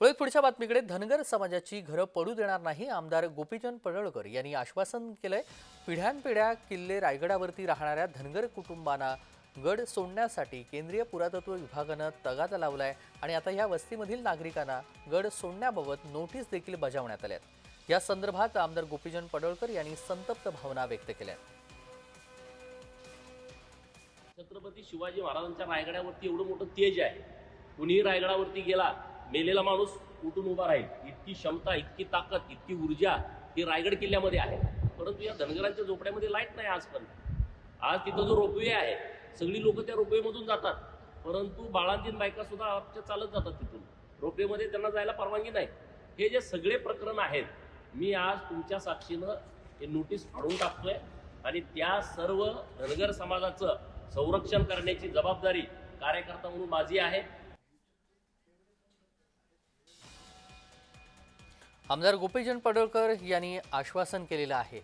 वळत पुढच्या बातमीकडे धनगर समाजाची घरं पडू देणार नाही आमदार गोपीचंद पडळकर यांनी आश्वासन केलंय. पिढ्यानपिढ्या किल्ले रायगडावरती राहणाऱ्या धनगर कुटुंबांना गड सोडण्यासाठी केंद्रीय पुरातत्व विभागानं तगादा लावलाय आणि आता ह्या वस्तीमधील नागरिकांना गड सोडण्याबाबत नोटीस देखील बजावण्यात आल्या या संदर्भात आमदार गोपीचंद पडळकर यांनी संतप्त भावना व्यक्त केल्या छत्रपती शिवाजी महाराजांच्या रायगडावरती एवढं मोठं तेज आहे. कुणीही रायगडावरती गेला मेलेला माणूस उठून उभा राहील? इतकी क्षमता इतकी ताकद इतकी ऊर्जा ही रायगड किल्ल्यामध्ये आहे. परंतु या धनगरांच्या झोपड्यामध्ये लाइट नाही आजपर्यंत. आज तिथं जो रोपवे आहे सगळी लोक त्या रोपवेमधून जातात. परंतु बाळांतीन बायका सुद्धा आमच्या चालत जातात तिथून. रोपवेमध्ये त्यांना जायला परवानगी नाही. हे जे सगळे प्रकरण आहेत मी आज तुमच्या साक्षीनं हे नोटीस फाडून टाकतोय आणि त्या सर्व धनगर समाजाचं संरक्षण करण्याची जबाबदारी कार्यकर्ता म्हणून माझी आहे. आमदार गोपीचंद पडळकर यांनी आश्वासन केलेलं आहे.